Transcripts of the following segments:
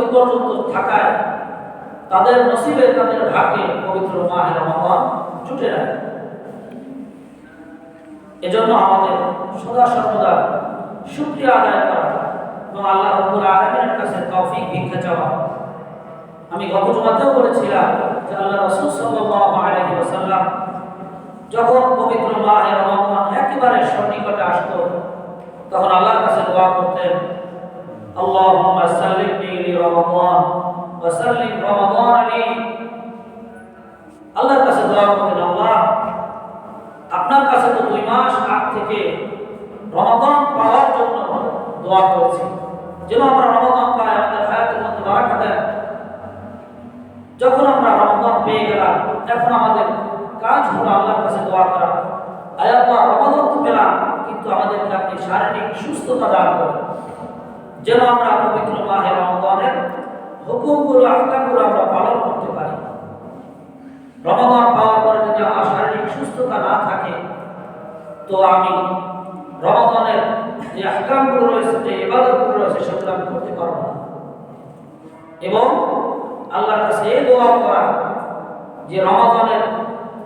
ওই পর্যন্ত থাকায় তাদের নসিবে তাদের ভাগ্যে পবিত্র মাহের রমাদান জুটে রাখে এজন্য আমাদের সদা সর্বদা শুক্রিয়া আদায় করা এবং আল্লাহ রব্বুল আলমিনের কাছে তৌফিক ভিক্ষা চাওয়া। আমি গত জমাতেও বলেছিলাম যে আল্লাহ রসুল সাল্লাল্লাহু আলাইহি ওয়াসাল্লাম যখন পবিত্র মাহে রমাদান একেবারে সন্নিকটে আসতো, তখন আল্লাহর কাছে দোয়া করতেন লি রমাদান ওয়া সাল্লিম রমাদান লি আল্লাহর কাছে দোয়া করতেন আল্লাহ, আপনার কাছে তো দুই মাস আগ থেকে রমাদান পাওয়ার জন্য দোয়া করছি। যেন আমরা রমাদান পাই, আমাদের হায়াতের মধ্যে বারাকা দেন। যখন আমরা রমাদান পেয়ে গেলাম, এখন আমাদের কাজ হলো আল্লাহর কাছে দোয়া করা। আয় আল্লাহ রমাদান তো পেলাম, কিন্তু আমাদেরকে আপনি শারীরিক সুস্থতা দান করেন। যেন আমরা পবিত্র মাহে রমাদানের হুকুমগুলো, আহকামগুলো আমরা পালন করতে পারি। রমদান পাওয়ার পরে যদি আমার শারীরিক সুস্থতা না থাকে, তো আমি রমাদানের যে আহকামগুলো রয়েছে, যে ইবাদতগুলো রয়েছে, সেগুলো আমি করতে পারব না। এবং আল্লাহর কাছে এই দোয়া করা যে রমাদানের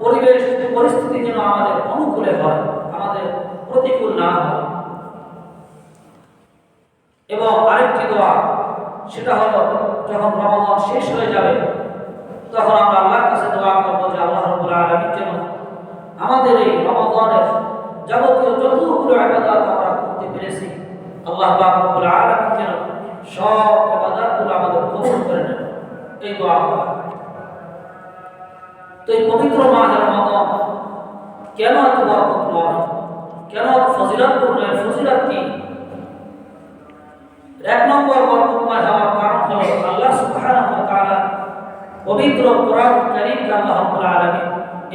পরিবেশ, পরিস্থিতি যেন আমাদের অনুকূলে হয়, আমাদের প্রতিকূল না হয়। এবং আরেকটি দোয়া, সেটা হলো, যখন রমাদান শেষ হয়ে যাবে, তখন আমরা আল্লাহর কাছে দোয়া করব যে আল্লাহ রব্বুল আলামিন যেন আমাদের এই রমাদানের যাবতীয় যতগুলো ইবাদত আমরা করতে পেরেছি, আল্লাহ পাক রব্বুল আলামিন যেন সব ইবাদতগুলো আমাদের কবুল করে নেন। এই দোয়া করা। তো এই পবিত্র মাহে রমাদান কেন এত বরকতময় কেন এত ফজিলতপূর্ণ? ফজিলত কি? এক নম্বর বরকতময় হওয়ার কারণ হলো আল্লাহ সুবহানাহু পবিত্র কোরআন কারীমকে আল্লাহ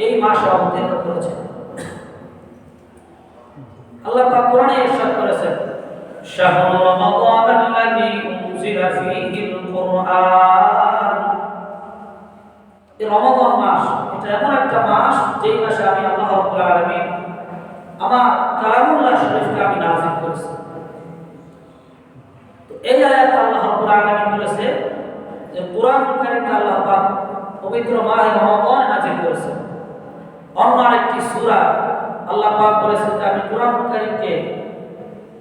এই মাসে অবতীর্ণ করেছেন। আল্লাহ পাক কোরআনে ইরশাদ করেছেন, শাহরু রমাদান আল্লাযী উনজিলা ফীহিল কুরআন। এই রমাদান মাস, এটা এমন একটা মাস যেই মাসে আমি আল্লাহ রাব্বুল আলামিন আমার কালামুল্লাহ শরীফকে আমি নাযিল করেছি। এই আয়াত আল্লাহ রাব্বুল আলামিন বলেছে যে কোরআন কারীমকে আল্লাহ পাক পবিত্র মাহে রমাদান নাযিল করেছেন অন্য আরেকটি সূরা আল্লাহ পাক বলেছেন যে আমি কোরআন কারীমকে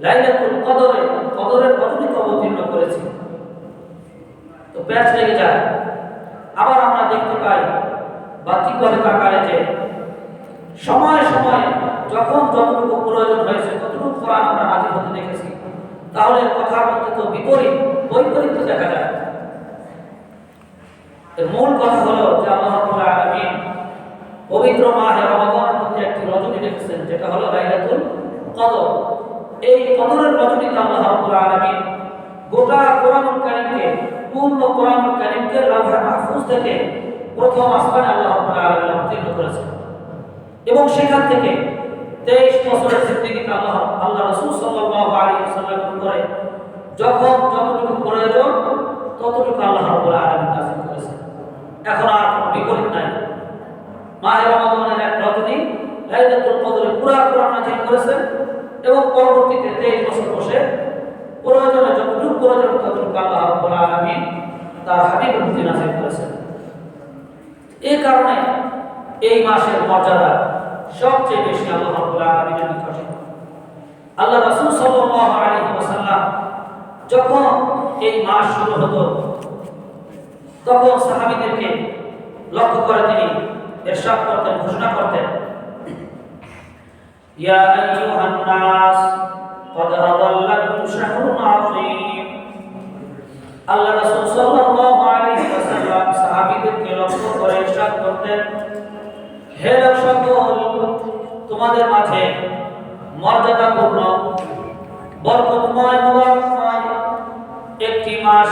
লাইলাতুল কদরে, কদরের রজনীতে অবতীর্ণ করেছি। তো প্যাচ লেগে যায়। আবার আমরা দেখতে পাই বাহ্যিকভাবে তাকালে যে সময় সময়ে যখন যতটুকু প্রয়োজন হয়েছে, ততটুকু কোরআন আমরা নাজিল হতে দেখেছি। তাহলে কথার মধ্যে তো বিপরীত বৈপরীত্য দেখা যায়। মূল কথা হলো যে আল্লাহ আলামিন পবিত্র মাহে রমাদানের মধ্যে একটি রজনী রেখেছেন, যেটা হলো লাইলাতুল কদর। এই কদরের রজনীতে আল্লাহ রাব্বুল আলামিন গোটা কোরআনুল কারীমকে, পূর্ণ কোরআনুল কারীমকে লাউহে মাহফুজ থেকে প্রথম আসমানে আল্লাহ রাব্বুল আলামিন অবতীর্ণ করেছেন। এবং সেখান থেকে তেইশ বছরের জিন্দেগিতে আল্লাহ আল্লাহ রসুল যখন যতটুকু প্রয়োজন, ততটুকু আল্লাহ রাব্বুল আলামিন নাযিল করেছেন। এখন আর বিপরীত নাই। মাহে রমাদানের এক রজনী লাইলাতুল কদরে পুরা কোরআন নাযিল করেছেন এবং পরবর্তীতে 23 বছর বসে প্রয়োজনে যতটুকু প্রয়োজন, ততটুকু আল্লাহ রাব্বুল আলামিন তার হাবিবের প্রতি নাযিল করেছেন। এই কারণে এই মাসের মর্যাদা সবচেয়ে বেশি আল্লাহ রাব্বুল আলামিনের নিকটে। আল্লাহ রাসূল সাল্লাল্লাহু আলাইহি ওয়াসাল্লাম যখন এই মাস শুরু হতো তখন সাহাবীদেরকে লক্ষ্য করে তিনি ইরশাদ করতেন ঘোষণা করতেন ইয়া আইয়ুহান নাস قد أضلكم شهر عظيم আল্লাহ রাসূল সাল্লাল্লাহু আলাইহি ওয়াসাল্লাম সাহাবীদেরকে লক্ষ্য করে ইরশাদ করতেন হে সকল তোমাদের মাঝে মর্যাদাপূর্ণ বরকতময় মুবারকময় একটি মাস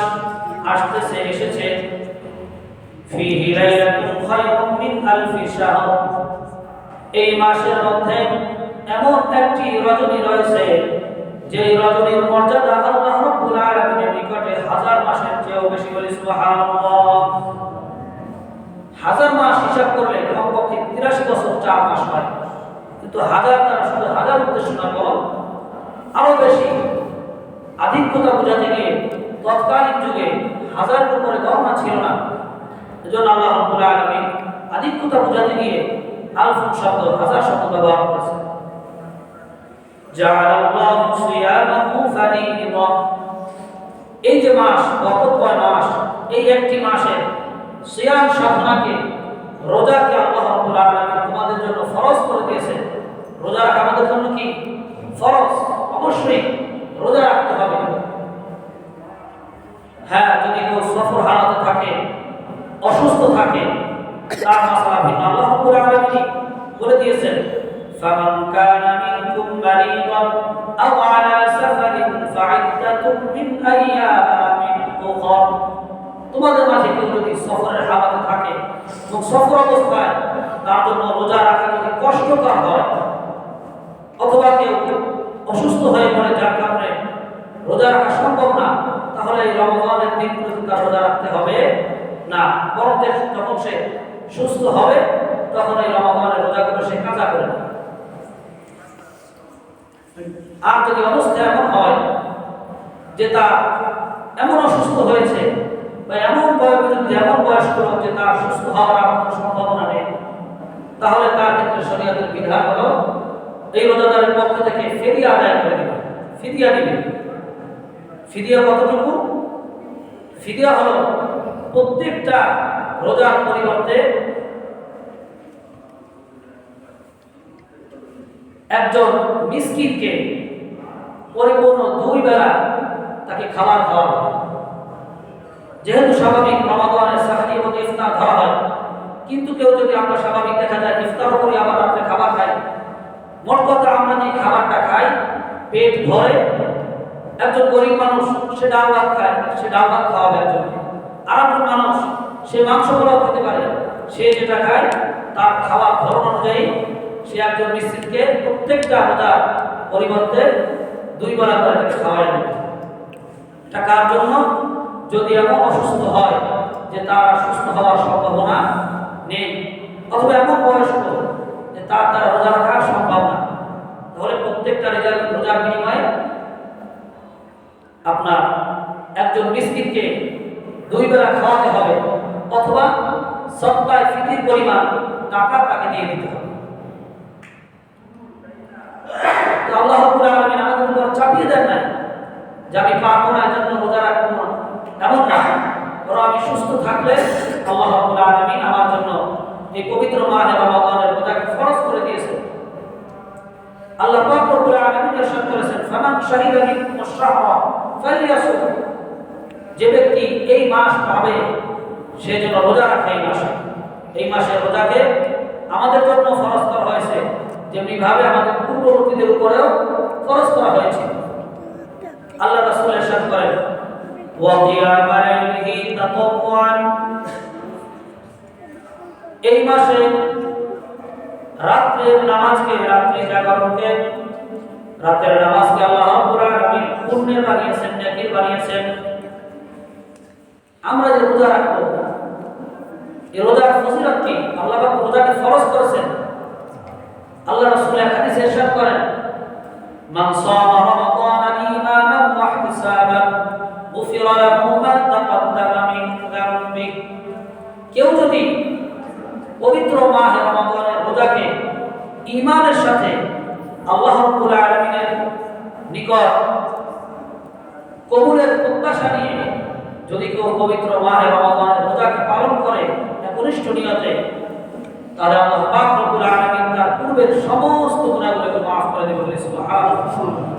আসতেছে, এসেছে। ফিহি খায়রুম মিন আলফি শাহর। এই মাসের মধ্যে এমন একটি রজনী রয়েছে যে রজনীর মর্যাদা আল্লাহ রাব্বুল আলামিনের নিকটে হাজার মাসের চেয়েও বেশি বলি সুবহানাল্লাহ। হাজার মাস হিসাব করলে কমপক্ষে তিরাশি বছর চার মাস হয়। কিন্তু হাজার দ্বারা শুধু হাজার উদ্দেশ্য না বরং আরও বেশি। আধিক্যতা বোঝাতে গিয়ে তৎকালীন যুগে হাজারের উপরে গণনা ছিল না। এজন্য আল্লাহ রাব্বুল আলামিন আধিক্যতা বোঝাতে গিয়ে আলফুন শব্দ, হাজার শব্দ ব্যবহার সিয়ামাহু ফারিদা এই যে মাস, বরকতময় মাস, এই একটি মাসে সিয়াম সাধনাকে, রোজাকে আল্লাহ রাব্বুল আলামিন তোমাদের জন্য ফরজ করে দিয়েছেন। রোজা আমাদের জন্য কি? ফরজ, অবশ্যই। সফর হারাতে থাকে, অসুস্থ থাকে, তার মাসালা ভিন্ন। আল্লাহ রাব্বুল আলামিন বলে দিয়েছেন? ফামান কানা মিনকুম মারিদান আও আলা সাফারিন ফাইদাতুম মিন আইয়ামিন তোমাদের মাঝে কেউ যদি সফরের হালাতে থাকে, এবং সফর অবস্থায় তার জন্য রোজা রাখা যদি কষ্টকর হয়, অথবা কেউ অসুস্থ হয়ে পড়ে যার কারণে রোজা রাখা সম্ভব না তাহলে রমজানের দিনগুলোতে তার রোজা রাখতে হবে না। বরং যখন সে সুস্থ হবে, তখন এই রমজানের রোজাগুলো সে কাজা করে আর যদি অবস্থা এমন হয় যে তা এমন অসুস্থ হয়েছে বা এমন বয়স এমন বয়স্ক লোক যে তার সুস্থ হওয়ার আর কোনো সম্ভাবনা নেই, তাহলে তার ক্ষেত্রে শরীয়তের বিধান হলো এই রোজাদারের পক্ষ থেকে ফেরিয়া আদায় করে দিবে। ফিদিয়া দিবে। ফিদিয়া কতটুকু? ফিদিয়া হলো প্রত্যেকটা রোজার পরিবর্তে একজন মিসকিনকে পরিপূর্ণ দুই বেলা তাকে খাবার খাওয়া হয়। যেহেতু স্বাভাবিক রমাদানের সাহারি এবং ইফতার ধরা হয়, কিন্তু কেউ যদি আমরা স্বাভাবিক দেখা যায় ইফতারও করি, আবার রাত্রে খাবার খাই। মোট কথা আমরা যে খাবারটা খাই, পেট ভরে একজন গরিব মানুষ, সে ডাল ভাত খায় সে ডাল ভাত খাওয়াবে একজন আর মানুষ, সে মাংস পোলাও খেতে পারে সে যেটা খায়, তার খাওয়ার ধরন অনুযায়ী সে একজন মিস্ত্রিকে প্রত্যেকটা রোজার পরিবর্তে দুই বেলা করে তাকে খাওয়াই নেবে। এটা কার জন্য? যদি এমন অসুস্থ হয় যে তার সুস্থ হওয়ার সম্ভাবনা নেই, অথবা এমন বয়স্ক যে তার দ্বারা রোজা রাখা সম্ভব না, তাহলে প্রত্যেকটা রোজার রোজার বিনিময়ে আপনার একজন মিসকিনকে দুই বেলা খাওয়াতে হবে অথবা সপ্তাহে ফিতির পরিমাণ টাকা তাকে দিয়ে দিতে হবে। আল্লাহ আলামিন আমাদের উপর চাপিয়ে দেন না যে আমি পারব না এজন্য রোজা রাখব না, এমন না। বরং আমি সুস্থ থাকলে আল্লাহ রাব্বুল আমার জন্য এই পবিত্র মাহে রমাদানের রোজাকে ফরজ করে দিয়েছে। আল্লাহ পাক রব্বুল আলামিন ইরশাদ করেছেন, ফামান শাহিদা মিনকুম আশ-শাহরা ফালইয়াসুম যে ব্যক্তি এই মাস পাবে, সে যেন রোজা রাখে এই মাসে। এই মাসে রোজাকে আমাদের জন্য ফরজ করা হয়েছে। যেমনি ভাবে আমাদের পূর্ববর্তীদের উপরেও ফরজ করা হয়েছে। আল্লাহ রাসূল ইরশাদ করেন, ওয়া তাতাওয়ান। এই মাসে রাত্রের নামাজকে রাত্রি জাগরণকে রাতের নামাজকে আল্লাহ রাব্বুল আলামিন পুণ্যের বানিয়েছেন, নেকির বানিয়েছেন। আমরা যে রোজা রাখব, এই রোজার ফজিলত কি? আল্লাহ পাক রোজাকে ফরজ করেছেন। আল্লাহ রাসূল এক হাদিসে ইরশাদ করেন, মান সামা রমাদান ঈমানান ওয়া ইহতিসাবান, গুফিরা লাহু মা তাকাদ্দামা মিন যামবি। কেউ যদি পবিত্র মাহে রমাদানের রোজাকে ঈমানের সাথে নিকট কবুলের প্রত্যাশা নিয়ে যদি কেউ পবিত্র মাহে রমাদানের রোজাকে পালন করে একনিষ্ঠ নিয়তে, তাহলে আমার পাক রব্বুল তার পূর্বের সমস্ত গুনাহগুলোকে মাফ করে দেবেন সুবহানাল্লাহ।